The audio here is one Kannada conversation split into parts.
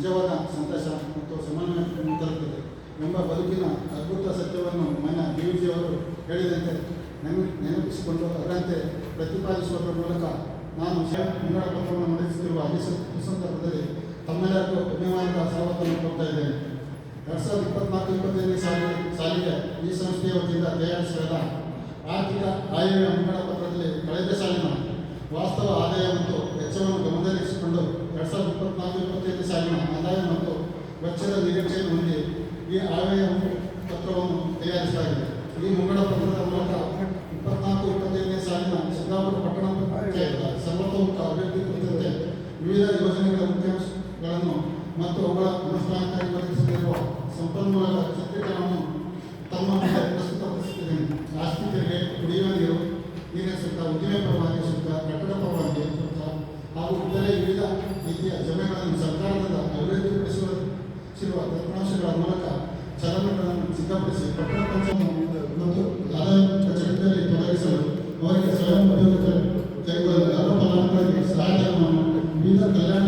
ನಿಜವಾದ ಸಂತೋಷ ಮತ್ತು ಸಮನ್ವಯತೆಯನ್ನು ತರುತ್ತದೆ ಎಂಬ ಬದುಕಿನ ಅದ್ಭುತ ಸತ್ಯವನ್ನು ಮನ ಅವರು ಹೇಳಿದಂತೆ ನೆನಪು ನೆನಪಿಸಿಕೊಂಡು ಅದರಂತೆ ಪ್ರತಿಪಾದಿಸುವುದರ ಮೂಲಕ ನಾನು ಮುಂಗಡ ಪತ್ರವನ್ನು ನಡೆಸುತ್ತಿರುವ ಈ ಸಂದರ್ಭದಲ್ಲಿ ತಮ್ಮೆಲ್ಲರಿಗೂ ಅಭಿಮಾನದ ಸ್ವಾಗತವನ್ನು ಕೊಡ್ತಾ ಇದ್ದೇನೆ. ಎರಡು ಸಾವಿರದ ಇಪ್ಪತ್ನಾಲ್ಕು, ಇಪ್ಪತ್ತೈದನೇ ಸಾಲಿಗೆ ಸಾಲಿಗೆ ಈ ಸಂಸ್ಥೆಯ ವತಿಯಿಂದ ತಯಾರಿಸಿದ ಆರ್ಥಿಕ ಆಯವ್ಯಯ ಮುಂಗಡ ಪತ್ರದಲ್ಲಿ ಕಳೆದ ಸಾಲಿನ ವಾಸ್ತವ ಆದಾಯ ಮತ್ತು ವೆಚ್ಚವನ್ನು ಗಮನದಲ್ಲಿರಿಸಿಕೊಂಡು ಎರಡು ಸಾವಿರದ ಇಪ್ಪತ್ನಾಲ್ಕು ಇಪ್ಪತ್ತೈದನೇ ಸಾಲಿನ ಆದಾಯ ಮತ್ತು ವೆಚ್ಚದ ಹೊಂದಿ ಈ ಆಯವ್ಯಯ ಪತ್ರವನ್ನು ತಯಾರಿಸಲಾಗಿದೆ. ಈ ಮುಂಗಡ ಪತ್ರದ ಮೂಲಕ ಇಪ್ಪತ್ನಾಲ್ಕು ಇಪ್ಪತ್ತೈದನೇ ಸಾಲಿನ ಸಿದ್ದಾಪುರ ಪಟ್ಟಣ ಪಂಚಾಯತ್ ಸರ್ವತೋಮುಖ ಅಭಿವೃದ್ಧಿ ಕುರಿತಂತೆ ವಿವಿಧ ಯೋಜನೆಗಳ ಮುಖ್ಯಾಂಶಗಳನ್ನು ಮತ್ತು ಅವುಗಳ ಅನುಷ್ಠಾನಕ್ಕಾಗಿ ಒದಗಿಸುತ್ತಿರುವ ಸಂಪನ್ಮೂಲಗಳ ಚಿತ್ರೀಕರಣವನ್ನು ತಮ್ಮ ಮುಂದೆ ಪ್ರಸ್ತುತಪಡಿಸುತ್ತಿದ್ದೇನೆ ಆಸ್ತಿ ತೆರಿಗೆ, ಕುಡಿಯುವ ನೀರು, ನೀರಿನ ಶುಲ್ಕ, ಉದ್ದಿಮೆ ಪರವಾನಗಿ ಶುಲ್ಕ, ಕಟ್ಟಡ ಪರವಾನಗಿ ಶುಲ್ಕ ಹಾಗೂ ಇತರೆ ವಿವಿಧ ರೀತಿಯ ಜಮೆಗಳನ್ನು ಅಭಿವೃದ್ಧಿಪಡಿಸುವ ತತ್ವಾಂಶಗಳ ಮೂಲಕ ಚಲನಗಳನ್ನು ಸಿದ್ಧಪಡಿಸಿ ಪಟ್ಟಣ ಪಂಚಾಯತ್ ಮತ್ತು ಆದಾಯ ಕಚೇರಿಯಲ್ಲಿ ತೊಡಗಿಸಲು ಅವರಿಗೆ ಸ್ವಯಂ ಉದ್ಯೋಗ ತೆರೆಗೊಳ್ಳಲು ಲಾಭ ಫಲಾನುಭವಿಗಳಿಗೆ ಸಹಾಯಧನವನ್ನು ವಿವಿಧ ಕಲ್ಯಾಣ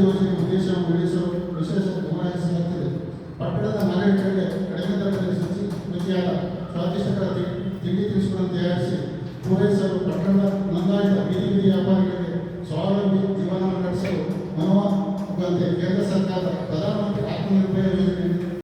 ಯೋಜನೆ ಉದ್ದೇಶವನ್ನು ಈಡೇರಿಸಲು ವಿಶೇಷ ಗಮನಹರಿಸಲಾಗುತ್ತದೆ ಪಟ್ಟಣದ ಮನೆಗಳಿಗೆ ಕಡಿಮೆ ದರದಲ್ಲಿ ಶುಚಿ ರುಚಿಯಾದ ಸ್ವಾದಿಷ್ಟಕರ ತಿಂಡಿ ತಿನಿಸುಗಳನ್ನು ತಯಾರಿಸಿ ಪೂರೈಸಲು ಪಟ್ಟಣದ ನೋಂದಾಯಿತ ಬೀದಿ ಬೀದಿ ವ್ಯಾಪಾರಿಗಳಿಗೆ